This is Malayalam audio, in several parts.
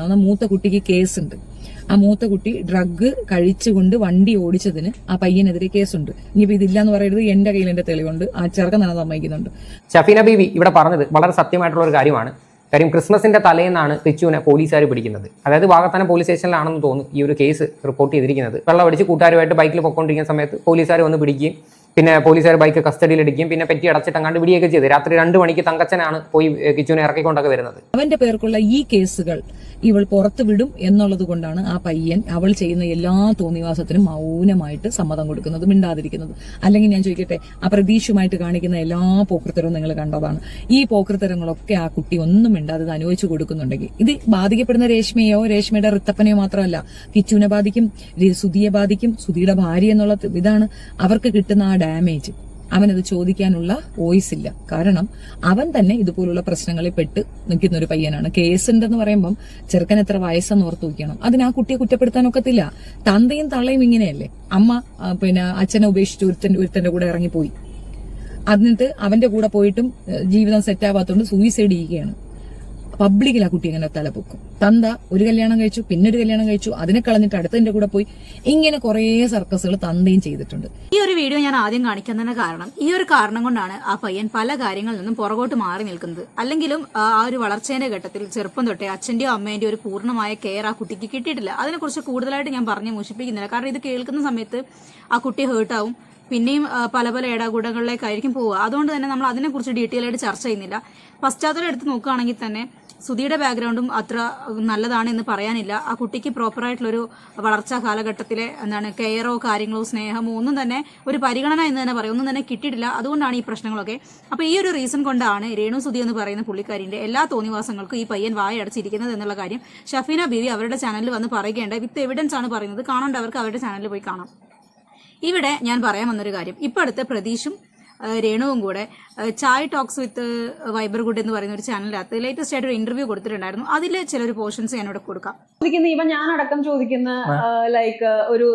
അന്ന് മൂത്ത കുട്ടിക്ക് കേസുണ്ട്. ആ മൂത്ത കുട്ടി ഡ്രഗ് കഴിച്ചുകൊണ്ട് വണ്ടി ഓടിച്ചതിന് ആ പയ്യനെതിരെ കേസുണ്ട്. ഇനിയിപ്പോ ഇതില്ല എന്ന് പറയരുത് എന്റെ കയ്യിൽ എന്റെ തെളിവുണ്ട്. ആ ചെറുക്കൻ തന്നെ സമ്മതിക്കുന്നുണ്ട്. ഷഫീന ബീവി ഇവിടെ പറഞ്ഞത് വളരെ സത്യമായിട്ടുള്ള ഒരു കാര്യമാണ്. കാര്യം ക്രിസ്മസിന്റെ തലേന്നാണ് റിച്ചുവിനെ പോലീസുകാർ പിടിക്കുന്നത്. അതായത് വാഗത്താനം പോലീസ് സ്റ്റേഷനിലാണെന്ന് തോന്നുന്നു ഈ ഒരു കേസ് റിപ്പോർട്ട് ചെയ്തിരിക്കുന്നത്. വെള്ളം അടിച്ച് കൂട്ടുകാരുമായിട്ട് ബൈക്കിൽ പൊക്കോണ്ടിരിക്കുന്ന സമയത്ത് പോലീസുകാർ വന്ന് പിടിക്കുകയും പിന്നെ പോലീസുകാർ ബൈക്ക് കസ്റ്റഡിയിൽ എടുക്കുകയും പിന്നെ പെറ്റി അടച്ചിട്ട് വിടിയൊക്കെ ചെയ്ത്. രാത്രി രണ്ടു മണിക്ക് തങ്കച്ചനാണ് പോയി കിച്ചുവിനെ ഇറക്കിക്കൊണ്ടൊക്കെ വരുന്നത്. അവന്റെ പേർക്കുള്ള ഈ കേസുകൾ ഇവൾ പുറത്തു വിടും എന്നുള്ളത് കൊണ്ടാണ് ആ പയ്യൻ അവൾ ചെയ്യുന്ന എല്ലാ തോന്നിവാസത്തിനും മൗനമായിട്ട് സമ്മതം കൊടുക്കുന്നത് മിണ്ടാതിരിക്കുന്നത്. അല്ലെങ്കിൽ ഞാൻ ചോദിക്കട്ടെ ആ പ്രതീക്ഷയുമായിട്ട് കാണിക്കുന്ന എല്ലാ പോക്കൃത്തരവും നിങ്ങൾ കണ്ടതാണ്. ഈ പോക്കൃത്തരങ്ങളൊക്കെ ആ കുട്ടി ഒന്നും മിണ്ടാതെ അനുവദിച്ചു കൊടുക്കുന്നുണ്ടെങ്കിൽ. ഇത് ബാധിക്കപ്പെടുന്ന രേഷ്മയോ രേഷ്മയുടെ റിത്തപ്പനെയോ മാത്രമല്ല കിച്ചുവിനെ ബാധിക്കും സുധിയെ ബാധിക്കും സുധിയുടെ ഭാര്യ എന്നുള്ള ഇതാണ്. അവർക്ക് കിട്ടുന്ന ആ ഡാമേജ് അവനത് ചോദിക്കാനുള്ള വോയിസ് ഇല്ല. കാരണം അവൻ തന്നെ ഇതുപോലുള്ള പ്രശ്നങ്ങളിൽ പെട്ട് നിൽക്കുന്ന ഒരു പയ്യനാണ്. കേസ് ഉണ്ടെന്ന് പറയുമ്പം ചെറുക്കൻ എത്ര വയസ്സെന്ന് ഓർത്ത് നോക്കണം അതിന് ആ കുട്ടിയെ കുറ്റപ്പെടുത്താൻ ഒക്കത്തില്ല. തന്തയും തള്ളയും ഇങ്ങനെയല്ലേ. അമ്മ പിന്നെ അച്ഛനെ ഉപേക്ഷിച്ച് ഒരുത്തന്റെ ഒരുത്തന്റെ കൂടെ ഇറങ്ങിപ്പോയി. എന്നിട്ട് അവന്റെ കൂടെ പോയിട്ടും ജീവിതം സെറ്റ് ആവാത്തോണ്ട് സൂയിസൈഡ് ചെയ്യുകയാണ്. പബ്ലിക്കിൽ ആ കുട്ടി അങ്ങനെ തലപൊക്കും തന്ത ഒരു കല്യാണം കഴിച്ചു പിന്നെ ഒരു കല്യാണം കഴിച്ചു അതിനെ കളഞ്ഞിട്ട് അടുത്തതിന്റെ കൂടെ പോയി. ഇങ്ങനെ കുറേ സർക്കസുകൾ തന്തയും ചെയ്തിട്ടുണ്ട്. ഈ ഒരു വീഡിയോ ഞാൻ ആദ്യം കാണിക്കുന്നതിന് കാരണം ഈ ഒരു കാരണം കൊണ്ടാണ് ആ പയ്യൻ പല കാര്യങ്ങളിൽ നിന്നും പുറകോട്ട് മാറി നിൽക്കുന്നത്. അല്ലെങ്കിലും ആ ഒരു വളർച്ചേന്റെ ഘട്ടത്തിൽ ചെറുപ്പം തൊട്ടേ അച്ഛന്റെയോ അമ്മേന്റെയോ ഒരു പൂർണമായ കെയർ ആ കുട്ടിക്ക് കിട്ടിയിട്ടില്ല. അതിനെക്കുറിച്ച് കൂടുതലായിട്ട് ഞാൻ പറഞ്ഞ് മുഷിപ്പിക്കുന്നില്ല കാരണം ഇത് കേൾക്കുന്ന സമയത്ത് ആ കുട്ടി ഹേർട്ടാവും. പിന്നെയും പല പല ഇടകൂടങ്ങളിലേക്കായിരിക്കും പോവുക. അതുകൊണ്ട് തന്നെ നമ്മൾ അതിനെക്കുറിച്ച് ഡീറ്റെയിൽ ആയിട്ട് ചർച്ച ചെയ്യുന്നില്ല. പശ്ചാത്തലം എടുത്ത് നോക്കുകയാണെങ്കിൽ തന്നെ സുധിയുടെ ബാക്ക്ഗ്രൗണ്ടും അത്ര നല്ലതാണ് എന്ന് പറയാനില്ല. ആ കുട്ടിക്ക് പ്രോപ്പറായിട്ടുള്ളൊരു വളർച്ചാ കാലഘട്ടത്തിലെ എന്താണ് കെയറോ കാര്യങ്ങളോ സ്നേഹമോ ഒന്നും തന്നെ ഒരു പരിഗണന എന്ന് തന്നെ പറയും. ഒന്നും തന്നെ കിട്ടിയിട്ടില്ല. അതുകൊണ്ടാണ് ഈ പ്രശ്നങ്ങളൊക്കെ. അപ്പോൾ ഈ ഒരു റീസൺ കൊണ്ടാണ് രേണു സുധി എന്ന് പറയുന്ന പുള്ളിക്കാരിന്റെ എല്ലാ തോന്നിവാസങ്ങൾക്കും ഈ പയ്യൻ വായ അടച്ചിരിക്കുന്നത് എന്നുള്ള കാര്യം ഷഫീന ബീവി അവരുടെ ചാനലിൽ വന്ന് പറയുകയുണ്ട് വിത്ത് എവിഡൻസ് ആണ് പറയുന്നത്. കാണേണ്ടവർക്ക് അവരുടെ ചാനലിൽ പോയി കാണാം. ഇവിടെ ഞാൻ പറയാൻ വന്നൊരു കാര്യം. ഇപ്പോഴത്തെ പ്രതീഷും രേണുവും കൂടെ chai talks with viber good എന്ന് പറയുന്ന ഒരു ചാനലിനകത്ത് ലേറ്റസ്റ്റ് ആയിട്ട് ഒരു ഇന്റർവ്യൂ കൊടുത്തിട്ടുണ്ടായിരുന്നു. ചില ഒരു പോർഷൻസ് ഞാൻ ഇവിടെ കൊടുക്കാം. ചോദിക്കുന്ന ഇവ ഞാൻ അടക്കം ചോദിക്കുന്ന ലൈക്ക് ഒരു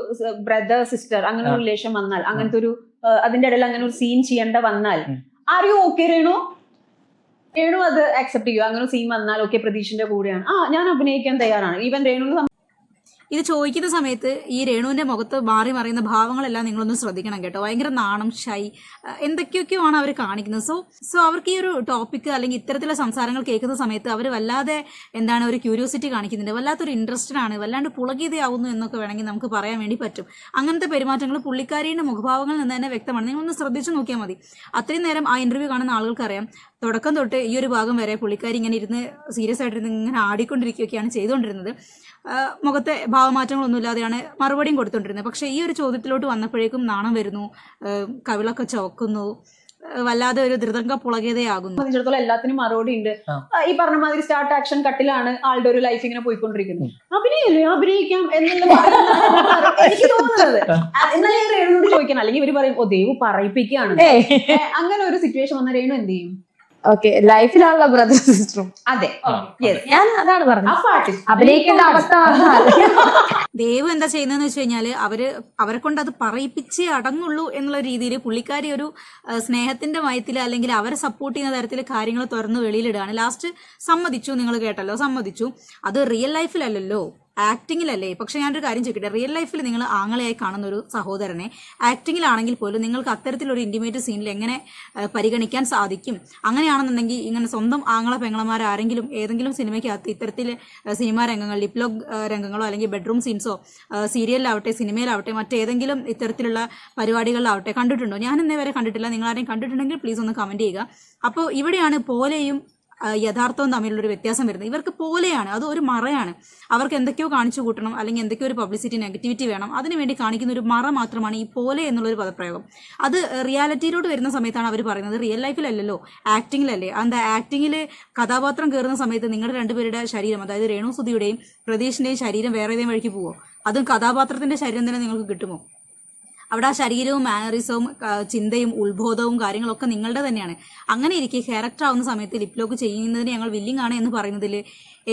ബ്രദർ സിസ്റ്റർ അങ്ങനെ ഒരു റിലേഷൻ വന്നാൽ അങ്ങനത്തെ ഒരു അതിന്റെ ഇടയിൽ അങ്ങനെ ഒരു സീൻ ചെയ്യേണ്ട വന്നാൽ are you okay Renu? Renu അത് അക്സെപ്റ്റ് ചെയ്യുക അങ്ങനെ ഒരു സീൻ വന്നാൽ ഓക്കെ പ്രതീക്ഷന്റെ കൂടെയാണ്. ആ ഞാൻ അഭിനയിക്കാൻ തയ്യാറാണ്. ഈവൻ രേണു ഇത് ചോദിക്കുന്ന സമയത്ത് ഈ രേണുവിന്റെ മുഖത്ത് മാറി മറിയുന്ന ഭാവങ്ങളെല്ലാം നിങ്ങളൊന്ന് ശ്രദ്ധിക്കണം കേട്ടോ. ഭയങ്കര നാണം ഷൈ എന്തൊക്കെയൊക്കെയോ ആണ് അവർ കാണിക്കുന്നത്? സോ സോ അവർക്ക് ഈ ഒരു ടോപ്പിക്ക് അല്ലെങ്കിൽ ഇത്തരത്തിലുള്ള സംസാരങ്ങൾ കേൾക്കുന്ന സമയത്ത് അവർ വല്ലാതെ എന്താണ് ഒരു ക്യൂരിയോസിറ്റി കാണിക്കുന്നുണ്ട്. വല്ലാത്തൊരു ഇൻട്രസ്റ്റഡ് ആണ് വല്ലാണ്ട് പുളകിതയാവുന്നു എന്നൊക്കെ വേണമെങ്കിൽ നമുക്ക് പറയാൻ വേണ്ടി പറ്റും. അങ്ങനത്തെ പെരുമാറ്റങ്ങൾ പുള്ളിക്കാരിയുടെ മുഖഭാവങ്ങളിൽ നിന്ന് തന്നെ വ്യക്തമാണ്. നിങ്ങളൊന്ന് ശ്രദ്ധിച്ചു നോക്കിയാൽ മതി. അത്രയും നേരം ആ ഇന്റർവ്യൂ കാണുന്ന ആളുകൾക്കറിയാം. തുടക്കം തൊട്ട് ഈ ഒരു ഭാഗം വരെ പുള്ളിക്കാരി ഇങ്ങനെ ഇരുന്ന് സീരിയസ് ആയിട്ടിരുന്ന് ഇങ്ങനെ ആടിക്കൊണ്ടിരിക്കുകയൊക്കെയാണ് ചെയ്തുകൊണ്ടിരുന്നത് മുഖത്തെ ഭാവമാറ്റങ്ങളൊന്നും ഇല്ലാതെയാണ് മറുപടിയും കൊടുത്തുകൊണ്ടിരുന്നത് പക്ഷേ ഈ ഒരു ചോദ്യത്തിലോട്ട് വന്നപ്പോഴേക്കും നാണം വരുന്നു കവിളൊക്കെ ചുവക്കുന്നു വല്ലാതെ ഒരു ധൃതങ്ക പുളകേതയാകുന്നു. സംബന്ധിച്ചിടത്തോളം എല്ലാത്തിനും മറുപടി ഉണ്ട്. ഈ പറഞ്ഞ മാതിരി സ്റ്റാർട്ട് ആക്ഷൻ കട്ടിലാണ് ആളുടെ ഒരു ലൈഫ് ഇങ്ങനെ പോയിക്കൊണ്ടിരിക്കുന്നത്. അഭിനയല്ലേ? അഭിനയിക്കാം എന്നുള്ള പറയുന്നത് എനിക്ക് തോന്നുന്നത്. ആ, എന്നാൽ ചോദിക്കണം. അല്ലെങ്കിൽ ഇവർ പറയും ഓ ദൈവ് പറയിപ്പിക്കുകയാണ്. അങ്ങനെ ഒരു സിറ്റുവേഷൻ വന്ന രേണു എന്ത് ചെയ്യും? ഓക്കെ ലൈഫിലാണല്ലോ ബ്രദർ സിസ്റ്ററും അതെ. യെസ് ഞാൻ അതാണ് പറഞ്ഞത്. അഭിനയിക്കേണ്ട അവസ്ഥ ദേവ് എന്താ ചെയ്യുന്നതെന്ന് വെച്ച് കഴിഞ്ഞാൽ അവർ അവരെ കൊണ്ട് അത് പറയിപ്പിച്ച് അടങ്ങുള്ളൂ എന്നുള്ള രീതിയിൽ പുള്ളിക്കാരി ഒരു സ്നേഹത്തിന്റെ മയത്തിൽ അല്ലെങ്കിൽ അവരെ സപ്പോർട്ട് ചെയ്യുന്ന തരത്തിൽ കാര്യങ്ങൾ തുറന്ന് വെളിയിലിടുകയാണ്. ലാസ്റ്റ് സമ്മതിച്ചു നിങ്ങൾ കേട്ടല്ലോ സമ്മതിച്ചു. അത് റിയൽ ലൈഫിലല്ലല്ലോ ആക്ടിങ്ങിലല്ലേ? പക്ഷെ ഞാനൊരു കാര്യം ചോദിക്കട്ടെ. റിയൽ ലൈഫിൽ നിങ്ങൾ ആങ്ങളെയായി കാണുന്ന ഒരു സഹോദരനെ ആക്ടിങ്ങിലാണെങ്കിൽ പോലും നിങ്ങൾക്ക് അത്തരത്തിലൊരു ഇന്റിമേറ്റ് സീനിൽ എങ്ങനെ പരിഗണിക്കാൻ സാധിക്കും? അങ്ങനെയാണെന്നുണ്ടെങ്കിൽ ഇങ്ങനെ സ്വന്തം ആങ്ങള പെങ്ങളമാർ ആരെങ്കിലും ഏതെങ്കിലും സിനിമയ്ക്കകത്ത് ഇത്തരത്തിൽ സിനിമാ രംഗങ്ങൾ ലിപ്ലോഗ് രംഗങ്ങളോ അല്ലെങ്കിൽ ബെഡ്റൂം സീൻസോ സീരിയലിലാവട്ടെ സിനിമയിലാവട്ടെ മറ്റേതെങ്കിലും ഇത്തരത്തിലുള്ള പരിപാടികളിലാവട്ടെ കണ്ടിട്ടുണ്ടോ? ഞാൻ ഇന്നേ വരെ കണ്ടിട്ടില്ല. നിങ്ങൾ ആരെയും കണ്ടിട്ടുണ്ടെങ്കിൽ പ്ലീസ് ഒന്ന് കമന്റ് ചെയ്യുക. അപ്പോൾ ഇവിടെയാണ് പോലെയും യഥാർത്ഥവും തമ്മിലുള്ളൊരു വ്യത്യാസം വരുന്നത്. ഇവർക്ക് പോലെയാണ് അത് ഒരു മറയാണ്. അവർക്ക് എന്തൊക്കെയോ കാണിച്ചു കൂട്ടണം അല്ലെങ്കിൽ എന്തൊക്കെയോ ഒരു പബ്ലിസിറ്റി നെഗറ്റിവിറ്റി വേണം. അതിനുവേണ്ടി കാണിക്കുന്ന ഒരു മറ മാത്രമാണ് ഈ പോലെ എന്നുള്ളൊരു പദപ്രയോഗം. അത് റിയാലിറ്റിയിലോട്ട് വരുന്ന സമയത്താണ് അവർ പറയുന്നത്. റിയൽ ലൈഫിലല്ലല്ലോ ആക്ടിങ്ങിലല്ലേ എന്താ ആക്ടിങ്ങിൽ കഥാപാത്രം കയറുന്ന സമയത്ത് നിങ്ങളുടെ രണ്ടുപേരുടെ ശരീരം അതായത് രേണു സുധിയുടെയും പ്രതീഷിന്റെയും ശരീരം വേറെ ഏതെങ്കിലും വഴിക്ക് പോവോ? അതും കഥാപാത്രത്തിന്റെ ശരീരം തന്നെ നിങ്ങൾക്ക് കിട്ടുമോ? അവിടെ ആ ശരീരവും മാനറിസവും ചിന്തയും ഉത്ബോധവും കാര്യങ്ങളൊക്കെ നിങ്ങളുടെ തന്നെയാണ്. അങ്ങനെ ഇരിക്കെ ക്യാരക്ടർ ആവുന്ന സമയത്ത് ലിപ് ലോക്ക് ചെയ്യുന്നതിന് ഞങ്ങൾ വില്ലിംഗ് ആണ് എന്ന് പറയുന്നതിൽ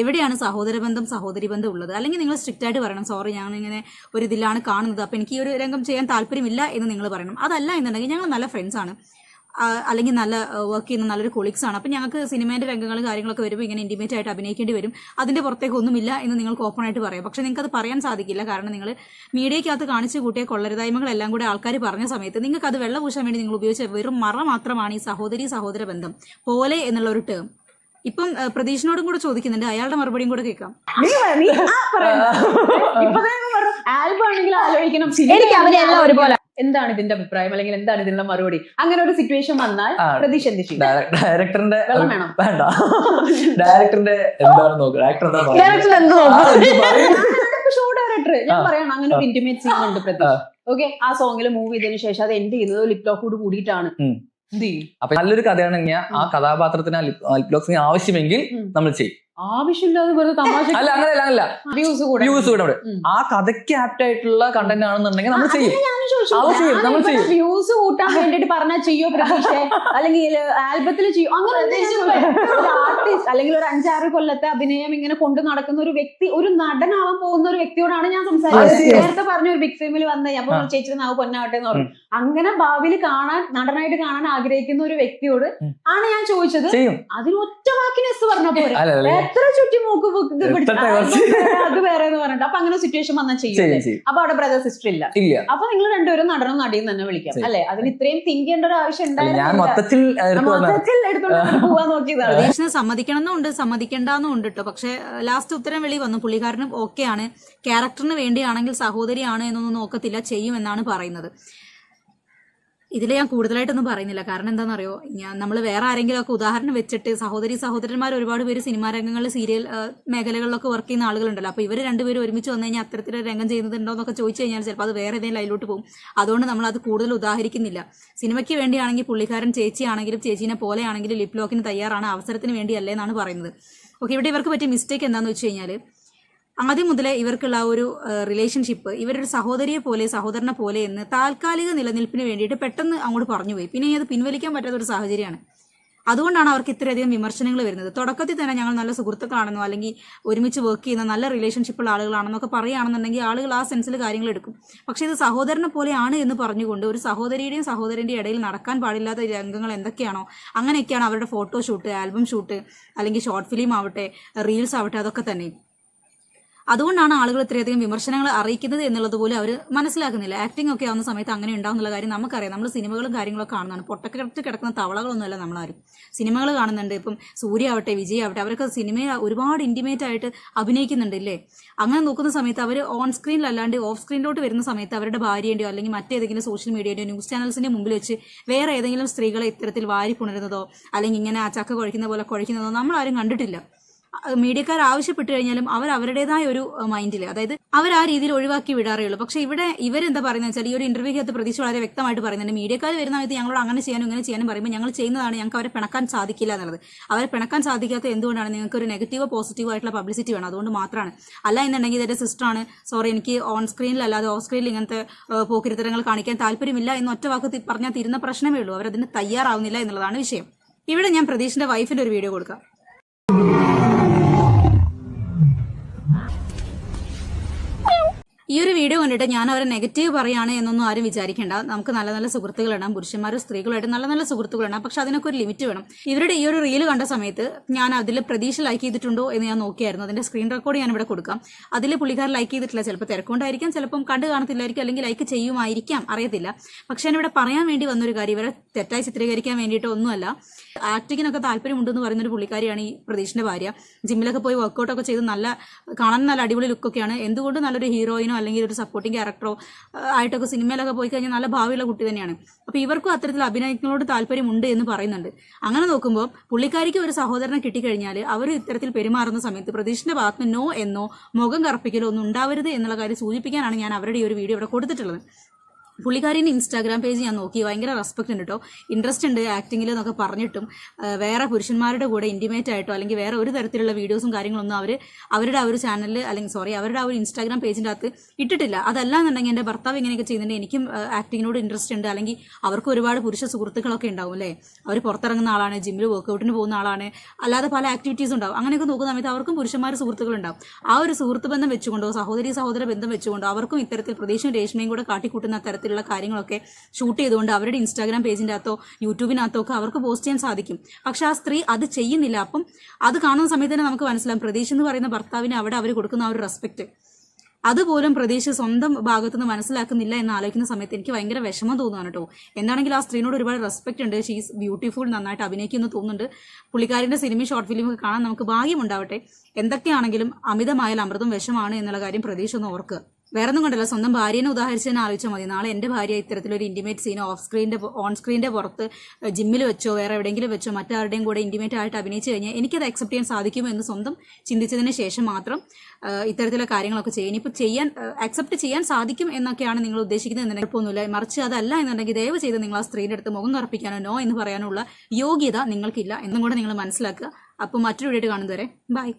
എവിടെയാണ് സഹോദര ബന്ധം സഹോദരി ബന്ധം ഉള്ളത്? അല്ലെങ്കിൽ നിങ്ങൾ സ്ട്രിക്റ്റ് ആയിട്ട് പറയണം സോറി ഞാൻ ഇങ്ങനെ ഒരു ഇതിലാണ് കാണുന്നത്. അപ്പോൾ എനിക്ക് ഈ ഒരു രംഗം ചെയ്യാൻ താല്പര്യമില്ല എന്ന് നിങ്ങൾ പറയണം. അതല്ല എന്നുണ്ടെങ്കിൽ ഞങ്ങൾ നല്ല ഫ്രണ്ട്സ് ആണ്. അല്ലെങ്കിൽ നല്ല വർക്ക് ചെയ്യുന്ന നല്ലൊരു കൊളീഗ്സ് ആണ്. അപ്പം ഞങ്ങൾക്ക് സിനിമേന്റെ രംഗങ്ങൾ കാര്യങ്ങളൊക്കെ വരുമ്പോൾ ഇങ്ങനെ ഇന്റിമേറ്റ് ആയിട്ട് അഭിനയിക്കേണ്ടി വരും. അതിന്റെ പുറത്തേക്ക് ഒന്നുമില്ല എന്ന് നിങ്ങൾക്ക് ഓപ്പൺ ആയിട്ട് പറയാം. പക്ഷേ നിങ്ങൾക്ക് അത് പറയാൻ സാധിക്കില്ല. കാരണം നിങ്ങൾ മീഡിയയ്ക്കകത്ത് കാണിച്ചു കൂട്ടിയ കൊള്ളരുതായ്മകളെല്ലാം കൂടെ ആൾക്കാർ പറഞ്ഞ സമയത്ത് നിങ്ങൾക്ക് അത് വെള്ളം പൂശാൻ വേണ്ടി നിങ്ങൾ ഉപയോഗിച്ച വെറും മറ മാത്രമാണ് ഈ സഹോദരി സഹോദര ബന്ധം. പോലെ എന്നുള്ള ഒരു ടേം ഇപ്പം പ്രതീക്ഷനോടും പ്രതീഷിനോടും കൂടെ ചോദിക്കുന്നുണ്ട്. അയാളുടെ മറുപടിയും കൂടെ കേൾക്കാം. ആൽബം ആണെങ്കിൽ ആലോചിക്കണം. സിനിമ എനിക്ക് അവരെല്ലാം ആലോചിക്കണം. ഒരുപോലെ. എന്താണ് ഇതിന്റെ അഭിപ്രായം? അല്ലെങ്കിൽ എന്താണ് ഇതിനുള്ള മറുപടി? അങ്ങനെ ഒരു സിറ്റുവേഷൻ വന്നാൽ. പ്രതീക്ഷ എന്ത് ചെയ്യും? ഡയറക്ടറിന്റെ വേണ്ട. ഡയറക്ടറിന്റെ എന്താണ് നോക്കുക? ഡയറക്ടർ? ഡയറക്ടർ എന്ത്. ഷോ ഡയറക്ടർ ഞാൻ. പറയണം അങ്ങനെ ഒരു ഇന്റിമേറ്റ് സീൻ ഉണ്ട്. പ്രതീക്ഷ. ഓക്കെ ആ സോങ്ങിൽ മൂവ് ചെയ്തതിനു ശേഷം അത് എൻഡ് ചെയ്യുന്നത് ലിപ് ലോക്കോട് കൂടിയിട്ടാണ്. അപ്പൊ നല്ലൊരു കഥയാണെങ്കിൽ ആ കഥാപാത്രത്തിന് ലിപ്ലോക്സിന് ആവശ്യമെങ്കിൽ നമ്മൾ ചെയ്യും. ആവശ്യമില്ലാതെ വെറുതെ തമാശ അല്ല അങ്ങനെയല്ല അങ്ങനല്ല വ്യൂസ് കൂടെ. വ്യൂസ് കൂടെ അവിടെ. ആ കഥയ്ക്ക് ആപ്റ്റ് ആയിട്ടുള്ള കണ്ടന്റ് ആണെന്നുണ്ടെങ്കിൽ നമ്മൾ ചെയ്യും. ഞാനും അത് ചെയ്യും, നമ്മൾ ചെയ്യും. വ്യൂസ് കൂട്ടാൻ വേണ്ടിട്ട് പറഞ്ഞാൽ ചെയ്യോ പ്രതീക്ഷ? അല്ലെങ്കിൽ ആൽബത്തിൽ ചെയ്യോ? അങ്ങനെ ഒരു ആർട്ടിസ്റ്റ് അല്ലെങ്കിൽ ഒരു അഞ്ചാറ് കൊല്ലത്തെ അഭിനയം ഇങ്ങനെ കൊണ്ടു നടക്കുന്ന ഒരു വ്യക്തി ഒരു നടനാവാൻ പോകുന്ന ഒരു വ്യക്തിയോടാണ് ഞാൻ സംസാരിച്ചത്. നേരത്തെ പറഞ്ഞ ഒരു ബിഗ് ഫിലിമിൽ വന്ന ഞാൻ ആ. ചേച്ചിയുടെ നാവ് പൊന്നാവട്ടെ എന്ന് പറഞ്ഞു. അങ്ങനെ ഭാവിയിൽ കാണാൻ നടനായിട്ട് കാണാൻ ആഗ്രഹിക്കുന്ന ഒരു വ്യക്തിയോട് ആണ് ഞാൻ ചോദിച്ചത്. അതിന് ഒറ്റ വാക്കിന് എസ് പറഞ്ഞ പോലെ അല്ല അല്ല എത്ര ചുറ്റി മൂക്ക് അത് വേറെ, എന്ന് പറഞ്ഞിട്ട് അപ്പൊ അങ്ങനെ സിറ്റുവേഷൻ വന്നാൽ ചെയ്യും അപ്പൊ അവിടെ ബ്രദർ സിസ്റ്റർ ഇല്ല. അപ്പൊ നിങ്ങൾ രണ്ടുപേരും നടനും നടിയും തന്നെ വിളിക്കാം. അല്ലെ? അതിന് ഇത്രയും തിങ്ക് ചെയ്യേണ്ട ഒരു ആവശ്യം ഉണ്ടായിരുന്നു. മൊത്തത്തിൽ എടുത്തോണ്ട് പോവാൻ നോക്കിയതാണ്. സമ്മതിക്കണമെന്നും ഉണ്ട് സമ്മതിക്കേണ്ടെന്നും ഉണ്ട് കേട്ടോ പക്ഷെ ലാസ്റ്റ് ഉത്തരം വെളി വന്നു. പുള്ളിക്കാരനും ഓക്കെയാണ് ക്യാരക്ടറിന് വേണ്ടിയാണെങ്കിൽ സഹോദരിയാണ് എന്നൊന്നും നോക്കത്തില്ല ചെയ്യും എന്നാണ് പറയുന്നത്. ഇതിൽ ഞാൻ കൂടുതലായിട്ടൊന്നും പറയുന്നില്ല. കാരണം എന്താണെന്നറിയോ? ഞാൻ നമ്മൾ വേറെ ആരെങ്കിലും ഒക്കെ ഉദാഹരണം വെച്ചിട്ട് സഹോദരി സഹോദരന്മാർ ഒരുപാട് പേര് സിനിമാ രംഗങ്ങളിൽ സീരിയൽ മേഖലകളിലൊക്കെ വർക്ക് ചെയ്യുന്ന ആളുകളുണ്ടല്ലോ. അപ്പോൾ ഇവർ രണ്ടുപേരും ഒരുമിച്ച് വന്നു കഴിഞ്ഞാൽ അത്തരത്തിലൊരു രംഗം ചെയ്യുന്നുണ്ടോ എന്നൊക്കെ ചോദിച്ചു കഴിഞ്ഞാൽ ചിലപ്പോൾ അത് വേറെ ഏതെങ്കിലും ലൈനിലോട്ട് പോകും. അതുകൊണ്ട് നമ്മൾ അത് കൂടുതൽ ഉദാഹരിക്കുന്നില്ല. സിനിമയ്ക്ക് വേണ്ടിയാണെങ്കിൽ പുള്ളിക്കാരൻ ചേച്ചിയാണെങ്കിലും ചേച്ചീനെ പോലെയാണെങ്കിലും ലിപ് ലോക്കിന് തയ്യാറാണ് അവസരത്തിന് വേണ്ടിയല്ലേ എന്നാണ് പറയുന്നത്. ഓക്കെ ഇവിടെ ഇവർക്ക് പറ്റിയ മിസ്റ്റേക്ക് എന്താണെന്ന് വെച്ച് കഴിഞ്ഞാൽ ആദ്യം മുതലേ ഇവർക്കുള്ള ആ ഒരു റിലേഷൻഷിപ്പ് ഇവരുടെ സഹോദരിയെ പോലെ സഹോദരനെ പോലെ എന്ന് താൽക്കാലിക നിലനിൽപ്പിന് വേണ്ടിയിട്ട് പെട്ടെന്ന് അങ്ങോട്ട് പറഞ്ഞു പോയി പിന്നെ അത് പിൻവലിക്കാൻ പറ്റാത്ത ഒരു സാഹചര്യമാണ്. അതുകൊണ്ടാണ് അവർക്ക് ഇത്രയധികം വിമർശനങ്ങൾ വരുന്നത്. തുടക്കത്തിൽ തന്നെ ഞങ്ങൾ നല്ല സുഹൃത്തുക്കളാണെന്നോ അല്ലെങ്കിൽ ഒരുമിച്ച് വർക്ക് ചെയ്യുന്ന നല്ല റിലേഷൻഷിപ്പുള്ള ആളുകളാണെന്നൊക്കെ പറയുകയാണെന്നുണ്ടെങ്കിൽ ആളുകൾ ആ സെൻസിൽ കാര്യങ്ങൾ എടുക്കും. പക്ഷേ ഇത് സഹോദരനെ പോലെയാണ് എന്ന് പറഞ്ഞുകൊണ്ട് ഒരു സഹോദരിയുടെയും സഹോദരന്റെ ഇടയിൽ നടക്കാൻ പാടില്ലാത്ത രംഗങ്ങൾ എന്തൊക്കെയാണോ അങ്ങനെയൊക്കെയാണ് അവരുടെ ഫോട്ടോ ഷൂട്ട് ആൽബം ഷൂട്ട് അല്ലെങ്കിൽ ഷോർട്ട് ഫിലിം ആവട്ടെ റീൽസ് ആവട്ടെ അതൊക്കെ തന്നെ. അതുകൊണ്ടാണ് ആളുകൾ ഇത്രയധികം വിമർശനങ്ങൾ അറിയിക്കുന്നത് എന്നുള്ളത് പോലും അവർ മനസ്സിലാക്കുന്നില്ല. ആക്ടിംഗ് ഒക്കെ ആവുന്ന സമയത്ത് അങ്ങനെ ഉണ്ടാവുന്നുള്ള കാര്യം നമുക്കറിയാം. നമ്മൾ സിനിമകളും കാര്യങ്ങളൊക്കെ കാണുന്നതാണ്. പൊട്ടക്കെട്ട് കിടക്കുന്ന തവളകളൊന്നുമല്ല നമ്മളാരും. സിനിമകൾ കാണുന്നുണ്ട്. ഇപ്പം സൂര്യ ആവട്ടെ വിജയ് ആവട്ടെ അവരൊക്കെ സിനിമയെ ഒരുപാട് ഇന്റിമേറ്റ് ആയിട്ട് അഭിനയിക്കുന്നുണ്ട് ഇല്ലേ? അങ്ങനെ നോക്കുന്ന സമയത്ത് അവർ ഓൺ സ്ക്രീനിലല്ലാണ്ട് ഓഫ് സ്ക്രീനിലോട്ട് വരുന്ന സമയത്ത് അവരുടെ ഭാര്യയുടെയോ അല്ലെങ്കിൽ മറ്റേതെങ്കിലും സോഷ്യൽ മീഡിയയുടെയോ ന്യൂസ് ചാനൽസിന്റെ മുമ്പിൽ വെച്ച് വേറെ ഏതെങ്കിലും സ്ത്രീകളെ ഇത്തരത്തിൽ വാരി പുണരുന്നതോ അല്ലെങ്കിൽ ഇങ്ങനെ ആ ചക്ക കുഴക്കുന്ന പോലെ കുഴക്കുന്നതോ നമ്മളാരും കണ്ടിട്ടില്ല. മീഡിയക്കാർ ആവശ്യപ്പെട്ടു കഴിഞ്ഞാലും അവർ അവരുടേതായ ഒരു മൈൻഡിൽ അതായത് അവർ ആ രീതിയിൽ ഒഴിവാക്കി വിടാറേ ഉള്ളൂ പക്ഷെ ഇവിടെ ഇവരെന്താ പറയുന്നത് വെച്ചാൽ ഈ ഒരു ഇന്റർവ്യൂക്കകത്ത് പ്രതീക്ഷ വളരെ വ്യക്തമായിട്ട് പറയുന്നുണ്ട്. മീഡിയക്കാർ വരുന്ന സമയത്ത് ഞങ്ങളോട് അങ്ങനെ ചെയ്യാനും ഇങ്ങനെ ചെയ്യാനും പറയുമ്പോൾ ഞങ്ങൾ ചെയ്യുന്നതാണ് ഞങ്ങൾക്ക് അവരെ പിണക്കാൻ സാധിക്കില്ല എന്നുള്ളത്. അവരെ പിണക്കാൻ സാധിക്കാത്ത എന്തുകൊണ്ടാണ്? നിങ്ങൾക്ക് ഒരു നെഗറ്റീവോ പോസിറ്റീവോ ആയിട്ടുള്ള പബ്ലിസിറ്റി വേണം. അതുകൊണ്ട് മാത്രമാണ്. അല്ല എന്നുണ്ടെങ്കിൽ ഇതെന്റെ സിസ്റ്ററാണ് സോറി എനിക്ക് ഓൺ സ്ക്രീനിൽ അല്ലാതെ ഓഫ് സ്ക്രീനിൽ ഇങ്ങനത്തെ പോക്കിരിത്തരങ്ങൾ കാണിക്കാൻ താല്പര്യമില്ല എന്ന് ഒറ്റ വാക്ക് പറഞ്ഞാൽ തീരുന്ന പ്രശ്നമേ ഉള്ളൂ. അവരതിന് തയ്യാറാവുന്നില്ല എന്നുള്ളതാണ് വിഷയം. ഇവിടെ ഞാൻ പ്രതീഷിന്റെ വൈഫിന്റെ ഒരു വീഡിയോ കൊടുക്കാം. ഈ ഒരു വീഡിയോ കണ്ടിട്ട് ഞാൻ അവരെ നെഗറ്റീവ് പറയാണ് എന്നൊന്നും ആരും വിചാരിക്കേണ്ട. നമുക്ക് നല്ല നല്ല സുഹൃത്തുക്കളാണ് പുരുഷന്മാരും സ്ത്രീകളുമായിട്ട് നല്ല നല്ല സുഹൃത്തുക്കളാണ് പക്ഷെ അതിനൊക്കെ ഒരു ലിമിറ്റ് വേണം. ഇവരുടെ ഈ ഒരു റീൽ കണ്ട സമയത്ത് ഞാൻ അതിൽ പ്രതീക്ഷ ലൈക്ക് ചെയ്തിട്ടുണ്ടോ എന്ന് ഞാൻ നോക്കിയായിരുന്നു. അതിന്റെ സ്ക്രീൻ റെക്കോർഡ് ഞാൻ ഇവിടെ കൊടുക്കാം. അതിൽ പുള്ളിക്കാർ ലൈക്ക് ചെയ്തിട്ടില്ല. ചിലപ്പോൾ തിരക്കൊണ്ടായിരിക്കാം ചിലപ്പം കണ്ടു കാണത്തില്ലായിരിക്കും അല്ലെങ്കിൽ ലൈക്ക് ചെയ്യുമായിരിക്കാം. അറിയത്തില്ല. പക്ഷെ ഞാൻ ഇവിടെ പറയാൻ വേണ്ടി വന്നൊരു കാര്യം ഇവരെ തെറ്റായി ചിത്രീകരിക്കാൻ വേണ്ടിയിട്ട് ഒന്നുമല്ല. ആക്ടിങ്ങിനൊക്കെ താല്പര്യമുണ്ടെന്ന് പറയുന്ന ഒരു പുള്ളിക്കാരിയാണ് ഈ പ്രതീഷിന്റെ ഭാര്യ. ജിമ്മിലൊക്കെ പോയി വർക്കൗട്ടൊക്കെ ചെയ്ത് നല്ല കാണാൻ നല്ല അടിപൊളി ലുക്കൊക്കെയാണ് എന്തുകൊണ്ട് നല്ലൊരു ഹീറോയിനോ അല്ലെങ്കിൽ ഒരു സപ്പോർട്ടിംഗ് ക്യാരക്ടറോ ആയിട്ടൊക്കെ സിനിമയിലൊക്കെ പോയി കഴിഞ്ഞാൽ നല്ല ഭാവിയുള്ള കുട്ടി തന്നെയാണ്. അപ്പോൾ ഇവർക്കും അത്തരത്തിൽ അഭിനയങ്ങളോട് താല്പര്യമുണ്ട് എന്ന് പറയുന്നുണ്ട്. അങ്ങനെ നോക്കുമ്പോൾ പുള്ളിക്കാരിക്ക് ഒരു സഹോദരനെ കിട്ടിക്കഴിഞ്ഞാൽ അവർ ഇത്തരത്തിൽ പെരുമാറുന്ന സമയത്ത് പ്രതീക്ഷിന്റെ ഭാഗത്ത് നോ എന്നോ മുഖം കറപ്പിക്കലോ ഒന്നും ഉണ്ടാവരുത് എന്നുള്ള കാര്യം സൂചിപ്പിക്കാനാണ് ഞാൻ അവരുടെ ഈ ഒരു വീഡിയോ ഇവിടെ കൊടുത്തിട്ടുള്ളത്. പുള്ളിക്കാരിന്റെ ഇൻസ്റ്റാഗ്രാം പേജ് ഞാൻ നോക്കി ഭയങ്കര റെസ്പെക്ട് ഉണ്ട് കേട്ടോ ഇൻട്രസ്റ്റ് ഉണ്ട് ആക്ടിങ്ങിൽ എന്നൊക്കെ പറഞ്ഞിട്ടും വേറെ പുരുഷന്മാരുടെ കൂടെ ഇന്റിമേറ്റ് ആയിട്ടോ അല്ലെങ്കിൽ വേറെ ഒരു തരത്തിലുള്ള വീഡിയോസും കാര്യങ്ങളൊന്നും അവർ അവരുടെ ആ ഒരു ചാനലിൽ അല്ലെങ്കിൽ സോറി അവരുടെ ആ ഒരു ഇൻസ്റ്റാഗ്രാം പേജിന്റെ അകത്ത് ഇട്ടിട്ടില്ല. അതല്ല എന്നുണ്ടെങ്കിൽ എന്റെ ഭർത്താവ് ഇങ്ങനെയൊക്കെ ചെയ്യുന്നുണ്ട് എനിക്കും ആക്ടിങ്ങിനോട് ഇൻട്രസ്റ്റ് ഉണ്ട് അല്ലെങ്കിൽ അവർക്ക് ഒരുപാട് പുരുഷ സുഹൃത്തുക്കളൊക്കെ ഉണ്ടാവും അല്ലേ? അവർ പുറത്തിറങ്ങുന്ന ആളാണ് ജിമ്മിൽ വർക്കൗട്ടിന് പോകുന്ന ആളാണ് അല്ലാതെ പല ആക്ടിവിറ്റീസ് ഉണ്ടാവും. അങ്ങനെയൊക്കെ നോക്കുന്ന സമയത്ത് അവർക്കും പുരുഷന്മാർ സുഹൃത്തുക്കളുണ്ടാവും ആ ഒരു സുഹൃത്ത് ബന്ധം വെച്ചുകൊണ്ടോ സഹോദരി സഹോദര ബന്ധം വെച്ചുകൊണ്ടോ അവർക്കും ഇത്തരത്തിൽ പ്രദേശം രേഷ്മയും കൂടെ കാട്ടിക്കൂട്ടുന്ന തരത്തിൽ തരത്തിലുള്ള കാര്യങ്ങളൊക്കെ ഷൂട്ട് ചെയ്തുകൊണ്ട് അവരുടെ ഇൻസ്റ്റാഗ്രാം പേജിന്റെ അകത്തോ യൂട്യൂബിനകത്തോ ഒക്കെ അവർക്ക് പോസ്റ്റ് ചെയ്യാൻ സാധിക്കും. പക്ഷെ ആ സ്ത്രീ അത് ചെയ്യുന്നില്ല. അപ്പം അത് കാണുന്ന സമയത്ത് തന്നെ നമുക്ക് മനസ്സിലാവും. പ്രദേശ് എന്ന് പറയുന്ന ഭർത്താവിന് അവിടെ അവർ കൊടുക്കുന്ന ആ ഒരു റെസ്പെക്റ്റ് അതുപോലും പ്രതീക്ഷ സ്വന്തം ഭാഗത്തുനിന്ന് മനസ്സിലാക്കുന്നില്ല എന്ന് ആലോചിക്കുന്ന സമയത്ത് എനിക്ക് ഭയങ്കര വിഷമം തോന്നുകയാണ് കേട്ടോ. എന്താണെങ്കിൽ ആ സ്ത്രീനോട് ഒരുപാട് റെസ്പെക്ട് ഉണ്ട്. ഷീസ് ബ്യൂട്ടിഫുൾ നന്നായിട്ട് അഭിനയിക്കുന്നു തോന്നുന്നുണ്ട്. പുള്ളിക്കാരിന്റെ സിനിമ ഷോർട്ട് ഫിലിം ഒക്കെ കാണാൻ നമുക്ക് ഭാഗ്യമുണ്ടാവട്ടെ. എന്തൊക്കെയാണെങ്കിലും അമിതമായാൽ അമൃതം വിഷമാണ് എന്നുള്ള കാര്യം പ്രതീക്ഷ ഒന്ന് ഓർക്കുക. വേറെ ഒന്നും കണ്ടല്ലോ. സ്വന്തം ഭാര്യനെ ഉദാഹരിച്ച് തന്നെ ആലോചിച്ചാൽ മതി. നാളെ എന്റെ ഭാര്യ ഇത്തരത്തിലൊരു ഇന്റിമേറ്റ് സീൻ ഓഫ് സ്ക്രീനിന്റെ ഓൺ സ്ക്രീനിന്റെ പുറത്ത് ജിമ്മിൽ വെച്ചോ വേറെ എവിടെയെങ്കിലും വെച്ചോ മറ്റാരുടെയും കൂടെ ഇന്റിമേറ്റ് ആയിട്ട് അഭിനയിച്ചു കഴിഞ്ഞാൽ എനിക്കത് അക്സെപ്റ്റ് ചെയ്യാൻ സാധിക്കുമോ എന്ന് സ്വന്തം ചിന്തിച്ചതിന് ശേഷം മാത്രം ഇത്തരത്തിലുള്ള കാര്യങ്ങളൊക്കെ ചെയ്യും. ഇനിയിപ്പോൾ ചെയ്യാൻ അക്സെപ്റ്റ് ചെയ്യാൻ സാധിക്കും എന്നൊക്കെയാണ് നിങ്ങൾ ഉദ്ദേശിക്കുന്നത് എന്നുണ്ടെങ്കിൽ കുഴപ്പമൊന്നുമില്ല. മറിച്ച് അതല്ല എന്നുണ്ടെങ്കിൽ ദയവ് ചെയ്ത് നിങ്ങൾ ആ സ്ത്രീയുടെ അടുത്ത് മുഖം കറപ്പിക്കാനോ നോ എന്ന് പറയാനുള്ള യോഗ്യത നിങ്ങൾക്കില്ല എന്നും കൂടെ നിങ്ങൾ മനസ്സിലാക്കുക. അപ്പോൾ മറ്റൊരു വീഡിയോ കാണുന്നവരെ ബൈ